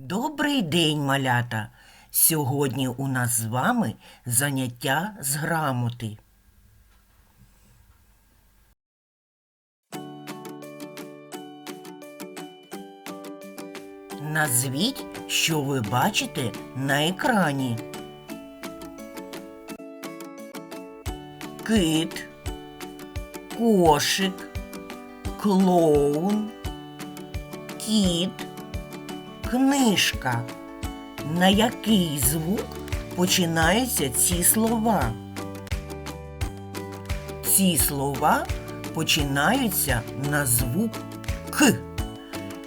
Добрий день, малята! Сьогодні у нас з вами заняття з грамоти. Назвіть, що ви бачите на екрані. Кит, кошик, клоун, кіт, книжка. На який звук починаються ці слова? Ці слова починаються на звук К.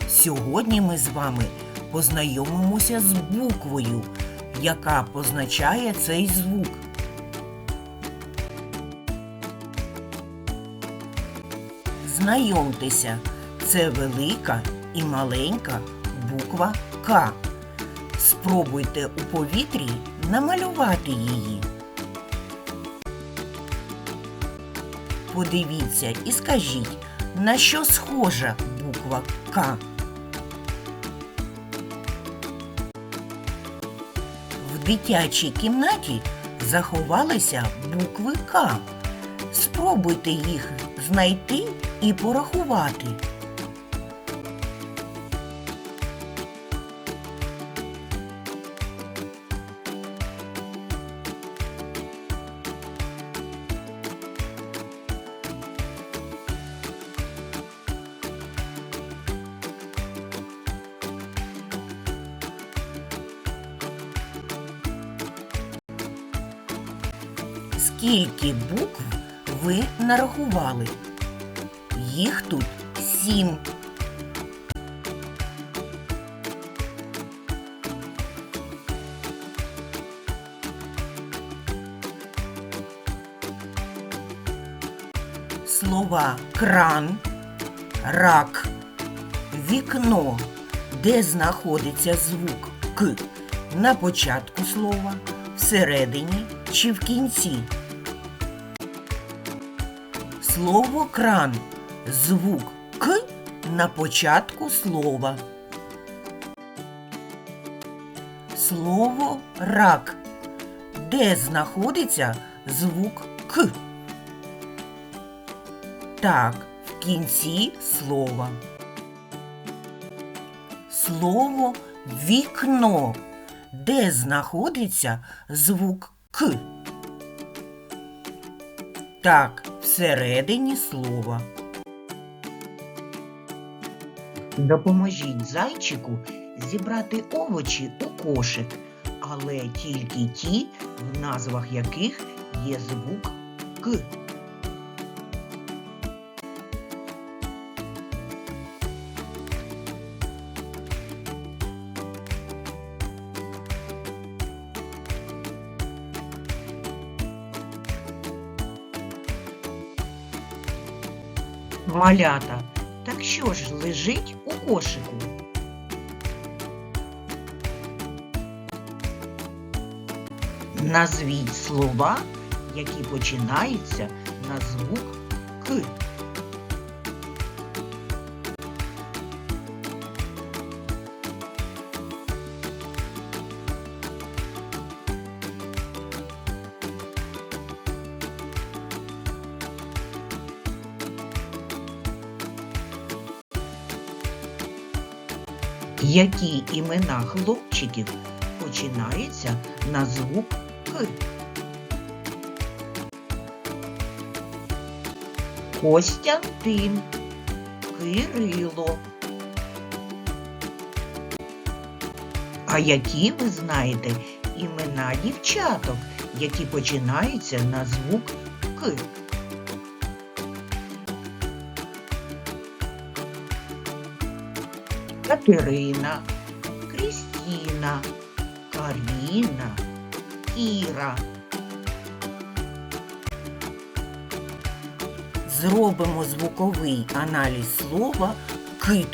Сьогодні ми з вами познайомимося з буквою, яка позначає цей звук. Знайомтеся, це велика і маленька буква К. Спробуйте у повітрі намалювати її. Подивіться і скажіть, на що схожа буква К. В дитячій кімнаті заховалися букви К. Спробуйте їх знайти і порахувати. Скільки букв ви нарахували? Їх тут сім. Слова кран, рак, вікно, де знаходиться звук К на початку слова, всередині чи в кінці. Слово кран. Звук К на початку слова. Слово рак. Де знаходиться звук К? Так, в кінці слова. Слово вікно. Де знаходиться звук К? Так, всередині слова. Допоможіть зайчику зібрати овочі у кошик, але тільки ті, в назвах яких є звук К. Малята, так що ж лежить у кошику? Назвіть слова, які починаються на звук К. Які імена хлопчиків починаються на звук К? Костянтин, Кирило. А які ви знаєте імена дівчаток, які починаються на звук К? Катерина, Крістіна, Каріна, Іра. Зробимо звуковий аналіз слова кит.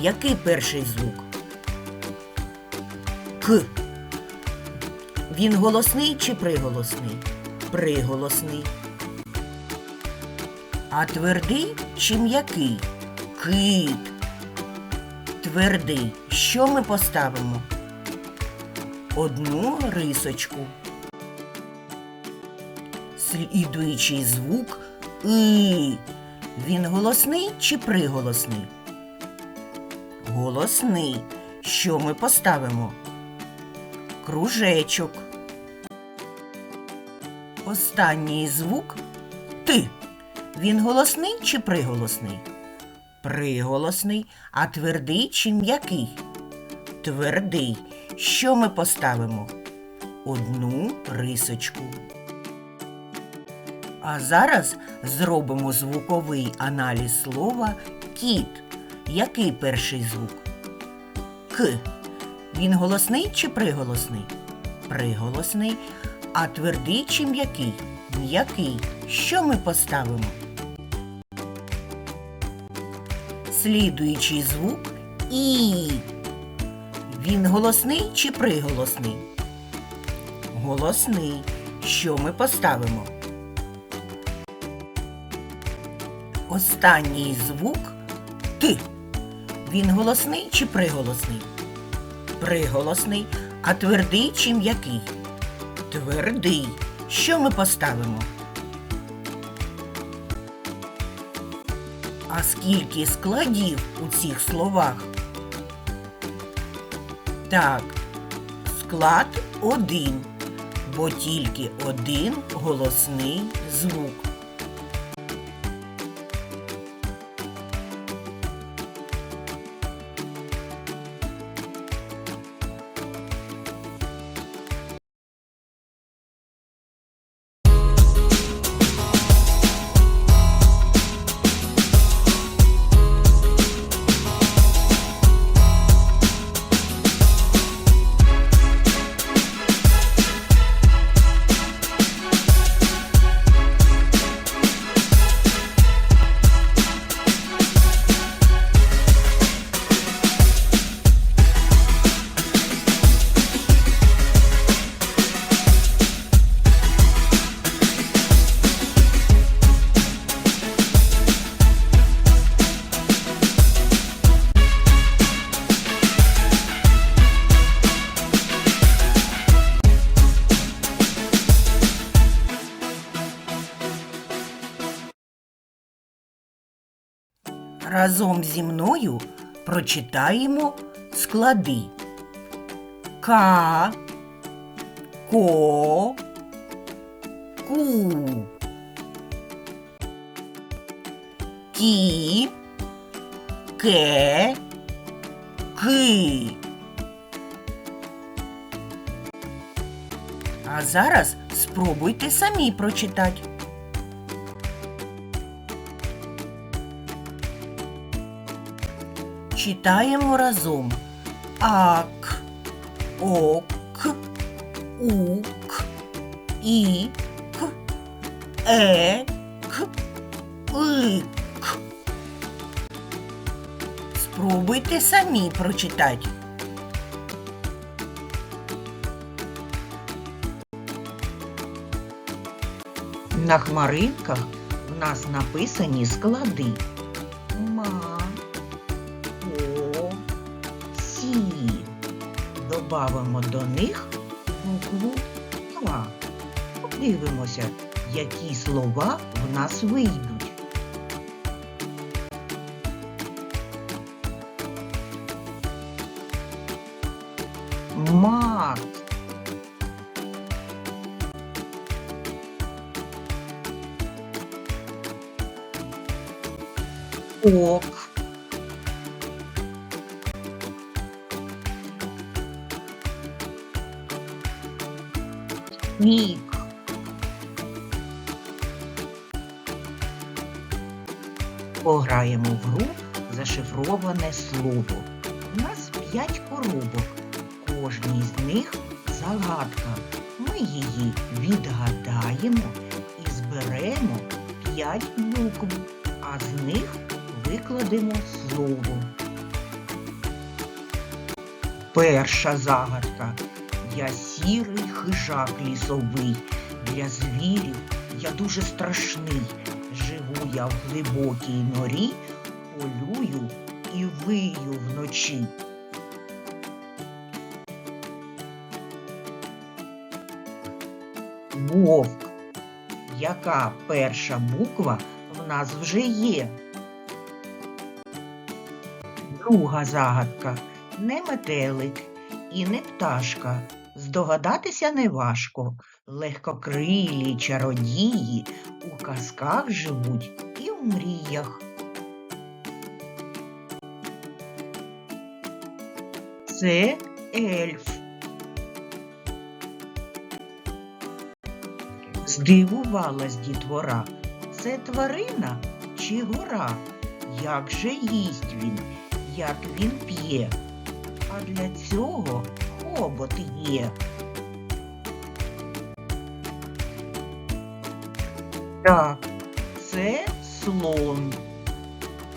Який перший звук? К. Він голосний чи приголосний? Приголосний. А твердий чи м'який? Кит. Твердий. Що ми поставимо? Одну рисочку. Слідуючий звук И. Він голосний чи приголосний? Голосний. Що ми поставимо? Кружечок. Останній звук Ти. Він голосний чи приголосний? Приголосний, а твердий чи м'який? Твердий. Що ми поставимо? Одну рисочку. А зараз зробимо звуковий аналіз слова кіт. Який перший звук? К. Він голосний чи приголосний? Приголосний. А твердий чи м'який? М'який. Що ми поставимо? Слідуючий звук І. Він голосний чи приголосний? Голосний. Що ми поставимо? Останній звук Т. Він голосний чи приголосний? Приголосний. А твердий чи м'який? Твердий. Що ми поставимо? А скільки складів у цих словах? Так, склад один, бо тільки один голосний звук. Разом зі мною прочитаємо склади. Ка, ко, ку. Кі, ке, ки. А зараз спробуйте самі прочитати. Читаємо разом. Ак, ок, ук, ік, ек, ик. Спробуйте самі прочитати. На хмаринках в нас написані склади. Добавимо до них букву Ла. Подивимося, які слова в нас вийдуть. Мак. Ок. Мік. Пограємо в гру зашифроване слово. У нас п'ять коробок. Кожній з них загадка. Ми її відгадаємо і зберемо п'ять букв, а з них викладемо слово. Перша загадка. Я сірий хижак лісовий. Для звірів я дуже страшний. Живу я в глибокій норі, полюю і вию вночі. Вовк. Яка перша буква в нас вже є? Друга загадка. Не метелик і не пташка. Здогадатися неважко. Легкокрилі чародії у казках живуть і в мріях. Це ельф. Здивувалась дітвора. Це тварина чи гора? Як же їсть він, як він п'є? А для цього хобот є. Так, це слон.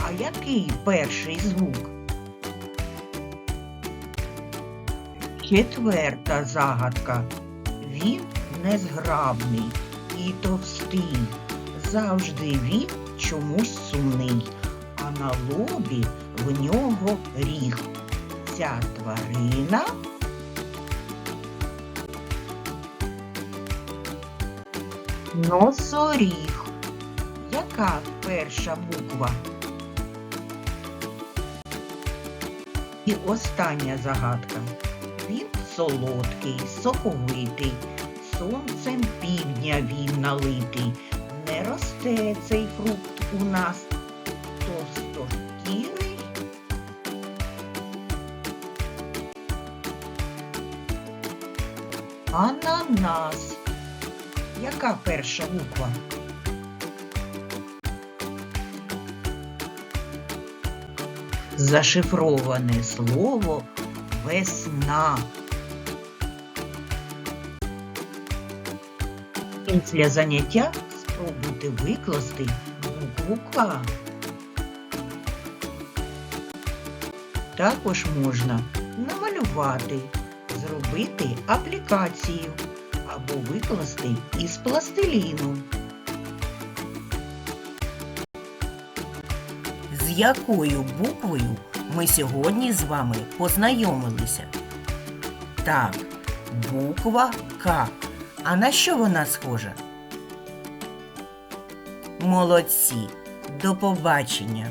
А який перший звук? Четверта загадка. Він незграбний і товстий. Завжди він чомусь сумний, а на лобі в нього ріг. Ця тварина носоріг. Яка перша буква? І остання загадка. Він солодкий, соковитий, сонцем півдня він налитий. Не росте цей фрукт у нас товстошкірий. Ананас. Яка перша буква? Зашифроване слово весна. Після заняття спробуйте викласти букву К. Також можна намалювати, зробити аплікацію або викласти із пластиліну. З якою буквою ми сьогодні з вами познайомилися? Так, буква К. А на що вона схожа? Молодці! До побачення!